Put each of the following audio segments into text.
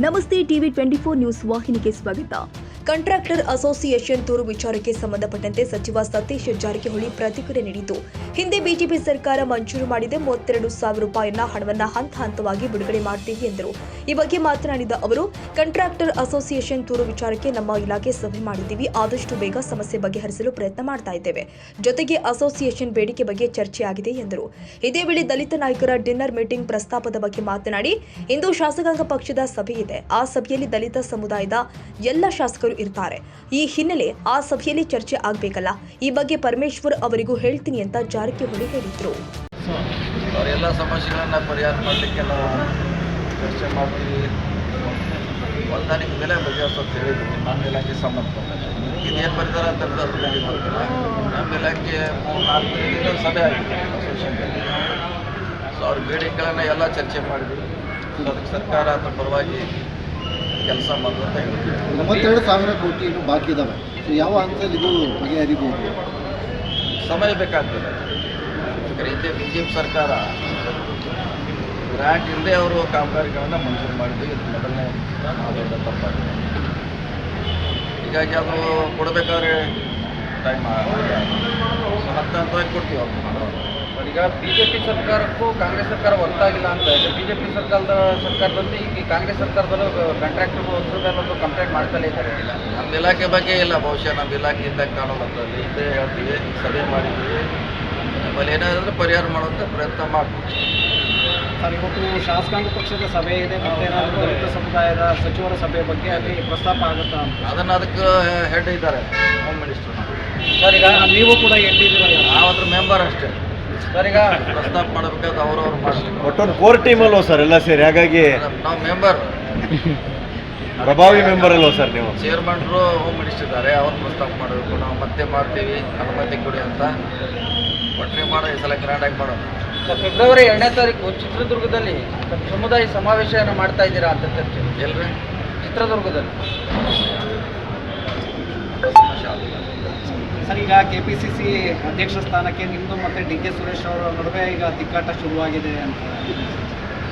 नमस्ते TV 24 news वाहि के स्वागत। ಕಾಂಟ್ರಾಕ್ಟರ್ ಅಸೋಸಿಯೇಷನ್ ದೂರು ವಿಚಾರಕ್ಕೆ ಸಂಬಂಧಪಟ್ಟಂತೆ ಸಚಿವ ಸತೀಶ್ ಜಾರಕಿಹೊಳಿ ಪ್ರತಿಕ್ರಿಯೆ ನೀಡಿದ್ದು. ಹಿಂದೆ ಬಿಜೆಪಿ ಸರ್ಕಾರ ಮಂಜೂರು ಮಾಡಿದೆ, ಮೂವತ್ತೆರಡು ಸಾವಿರ ರೂಪಾಯಿನ ಹಣವನ್ನ ಹಂತ ಹಂತವಾಗಿ ಬಿಡುಗಡೆ ಮಾಡ್ತೀವಿ ಎಂದರು. ಈ ಬಗ್ಗೆ ಮಾತನಾಡಿದ ಅವರು, ಕಾಂಟ್ರಾಕ್ಟರ್ ಅಸೋಸಿಯೇಷನ್ ದೂರು ವಿಚಾರಕ್ಕೆ ನಮ್ಮ ಇಲಾಖೆ ಸಭೆ ಮಾಡಿದ್ದೀವಿ, ಆದಷ್ಟು ಬೇಗ ಸಮಸ್ಯೆ ಬಗೆಹರಿಸಲು ಪ್ರಯತ್ನ ಮಾಡ್ತಾ ಇದ್ದೇವೆ. ಜೊತೆಗೆ ಅಸೋಸಿಯೇಷನ್ ಬೇಡಿಕೆ ಬಗ್ಗೆ ಚರ್ಚೆಯಾಗಿದೆ ಎಂದರು. ಇದೇ ವೇಳೆ ದಲಿತ ನಾಯಕರ ಡಿನ್ನರ್ ಮೀಟಿಂಗ್ ಪ್ರಸ್ತಾಪದ ಬಗ್ಗೆ ಮಾತನಾಡಿ, ಇಂದು ಶಾಸಕಾಂಗ ಪಕ್ಷದ ಸಭೆ ಇದೆ. ಆ ಸಭೆಯಲ್ಲಿ ದಲಿತ ಸಮುದಾಯದ ಎಲ್ಲ ಶಾಸಕರು ಇರ್ತಾರೆ. ಈ ಹಿನ್ನೆಲೆ ಆ ಸಭೆಯಲ್ಲಿ ಚರ್ಚೆ ಆಗ್ಬೇಕಲ್ಲ. ಈ ಬಗ್ಗೆ ಪರಮೇಶ್ವರ್ ಅವರಿಗೂ ಹೇಳ್ತೀನಿ ಅಂತ ಜಾರಕಿಹೊಳಿ ಹೇಳಿದ್ರು. ಅವರೆಲ್ಲ ಸಮಸ್ಯೆಗಳನ್ನು ಪರಿಹಾರ ಮಾಡಲಿಕ್ಕೆ ನಾವು ಚರ್ಚೆ ಮಾಡ್ತೀವಿ ಹೊಂದಾಣಿಕೆ ಮೇಲೆ ಬಗೆಹರಿಸೋದು ಹೇಳಿದ್ವಿ ನಮ್ಮ ಇಲಾಖೆ ಸಂಬಂಧಪಟ್ಟ ಇದೇನು ಬರ್ತಾರೆ ಅಂತ ಬಗ್ಗೆ ಗೊತ್ತಿಲ್ಲ. ನಮ್ಮ ಇಲಾಖೆ ಮೂರು ನಾಲ್ಕು ದಿನದಿಂದ ಸಭೆ ಆಗಿದೆ ಅಸೋಸಿಯೇಷನ್ದಲ್ಲಿ ಸೊ ಅವ್ರ ಬೇಡಿಕೆಗಳನ್ನು ಎಲ್ಲ ಚರ್ಚೆ ಮಾಡಿದ್ವಿ ಅದಕ್ಕೆ ಸರ್ಕಾರ ಅದ್ರ ಪರವಾಗಿ ಕೆಲಸ ಮಾಡೋದು ಅಂತ ಹೇಳಿದ್ವಿ ಮೂವತ್ತೆರಡು ಸಾವಿರ ಕೋಟಿ ಇನ್ನು ಬಾಕಿ ಇದಾವೆ. ಸೊ ಯಾವ ಹಂತದಲ್ಲಿ ಇದು ಬಗೆಹರಿಬಹುದು? ಸಮಯ ಬೇಕಾಗ್ತದೆ. ಯಾಕಂದ್ರೆ ಬಿ ಜೆ ಪಿ ಸರ್ಕಾರ ಗ್ರ್ಯಾಂಟ್ ಇಲ್ಲದೆ ಅವರು ಕಾಮಗಾರಿಗಳನ್ನು ಮಂಜೂರು ಮಾಡಿದ್ವಿ ಇದು ಮೊದಲನೇ ದೊಡ್ಡ ತಪ್ಪಾಗಿದೆ. ಹೀಗಾಗಿ ಅದು ಕೊಡಬೇಕಾದ್ರೆ ಟೈಮ್ ಸೊ ಹತ್ತು ಹಂತವಾಗಿ ಕೊಡ್ತೀವಿ ಅವ್ರು. ಮಾಡೋದು ಈಗ ಬಿಜೆಪಿ ಸರ್ಕಾರಕ್ಕೂ ಕಾಂಗ್ರೆಸ್ ಸರ್ಕಾರ ಒತ್ತಾಗಿಲ್ಲ ಅಂತ ಇದೆ. ಬಿಜೆಪಿ ಸರ್ಕಾರದ ಸರ್ಕಾರದಲ್ಲಿ ಈ ಕಾಂಗ್ರೆಸ್ ಸರ್ಕಾರದಲ್ಲೂ ಕಾಂಟ್ರಾಕ್ಟರ್ ಒಂದು ಕಂಪ್ಲೇಂಟ್ ಮಾಡ್ತಲೇ ಇದ್ದಾರೆ. ಇಲ್ಲ ನಮ್ಮ ಇಲಾಖೆ ಬಗ್ಗೆ ಇಲ್ಲ ಬಹುಶಃ ನಮ್ಮ ಇಲಾಖೆಯಿಂದ ಕಾಣೋಲ್ಲ ಅದರಲ್ಲಿ ಇದೇ ಹೇಳ್ತೀವಿ ಸಭೆ ಮಾಡಿದ್ದೀವಿ. ಆಮೇಲೆ ಏನಾದರೂ ಪರಿಹಾರ ಮಾಡುವಂಥ ಪ್ರಯತ್ನ ಮಾಡ್ತೀವಿ ಸರ್ ಇವತ್ತು ಶಾಸಕಾಂಗ ಪಕ್ಷದ ಸಭೆ ಇದೆ ಮತ್ತೆ ಏನಾದರೂ ದಲಿತ ಸಮುದಾಯದ ಸಚಿವರ ಸಭೆ ಬಗ್ಗೆ ಅಲ್ಲಿ ಪ್ರಸ್ತಾಪ ಆಗುತ್ತಾ ಅಂತ. ಅದನ್ನು ಅದಕ್ಕೆ ಹೆಡ್ ಇದ್ದಾರೆ ಹೋಮ್ ಮಿನಿಸ್ಟರ್ ಸರ್ ಈಗ ನೀವು ಕೂಡ ಎಲ್ಲಿದ್ದೀರಲ್ಲ ನಾವು ಅದ್ರ ಮೆಂಬರ್ ಅಷ್ಟೇ. ಸರ್ ಈಗ ಪ್ರಸ್ತಾಪ ಮಾಡಬೇಕಾದ್ರೆ ಅವ್ರು ಮಾಡ್ತೀವಿ ಒಟ್ಟೊಂದು ಕೋರ್ ಟೀಮ್ ಅಲ್ವಾ ಸರ್ ಎಲ್ಲ ಸೇರಿ. ಹಾಗಾಗಿ ನಾವು ಮೆಂಬರ್ ಪ್ರಭಾವಿ ಮೆಂಬರ್ ಅಲ್ವಾ ಸರ್ ನೀವು? ಚೇರ್ಮನ್ರು ಹೋಮ್ ಮಿನಿಸ್ಟರ್ ಇದ್ದಾರೆ. ಅವ್ರು ಪ್ರಸ್ತಾಪ ಮಾಡಬೇಕು. ನಾವು ಮತ್ತೆ ಮಾಡ್ತೀವಿ. ಅನುಮತಿ ಕೊಡಿ ಅಂತ. ಒಟ್ಟಿಗೆ ಮಾಡೋ ಈ ಸಲ ಗ್ರ್ಯಾಂಡಾಗಿ ಮಾಡೋಣ ಫೆಬ್ರವರಿ ಎರಡನೇ ತಾರೀಕು ಚಿತ್ರದುರ್ಗದಲ್ಲಿ ಸಮುದಾಯ ಸಮಾವೇಶವನ್ನು ಮಾಡ್ತಾ ಇದ್ದೀರಾ ಅಂತ ಚರ್ಚೆ ಎಲ್ರಿ? ಚಿತ್ರದುರ್ಗದಲ್ಲಿ ಸರ್ ಈಗ ಕೆ ಪಿ ಸಿ ಸಿ ಅಧ್ಯಕ್ಷ ಸ್ಥಾನಕ್ಕೆ ನಿಮ್ಮದು ಮತ್ತು ಡಿ ಕೆ ಸುರೇಶ್ ಅವರ ನಡುವೆ ಈಗ ತಿಕ್ಕಾಟ ಶುರುವಾಗಿದೆ ಅಂತ.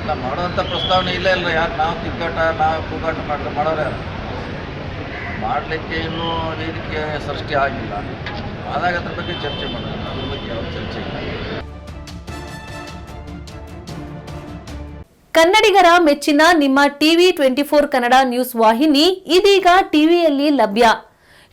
ನಾವು ಮಾಡುವಂಥ ಪ್ರಸ್ತಾವನೆ ಇಲ್ಲ ಇಲ್ಲ ಯಾರು ನಾವು ತಿಕ್ಕಾಟ ನಾವು ಕೂಗಾಟ ಮಾಡ್ತಾ ಮಾಡೋರೆ ಯಾರು? ಮಾಡಲಿಕ್ಕೆ ಇನ್ನೂ ವೇದಿಕೆ ಸೃಷ್ಟಿ ಆಗಿಲ್ಲ. ಆದಾಗ ಅದ್ರ ಬಗ್ಗೆ ಚರ್ಚೆ ಮಾಡೋಣ. ಅದ್ರ ಬಗ್ಗೆ ಯಾವ ಚರ್ಚೆ ಇಲ್ಲ. ಕನ್ನಡಿಗರ ಮೆಚ್ಚಿನ ನಿಮ್ಮ TV twenty four Kannada news ವಾಹಿನಿ ಇದೀಗ ಟಿವಿಯಲ್ಲಿ ಲಭ್ಯ.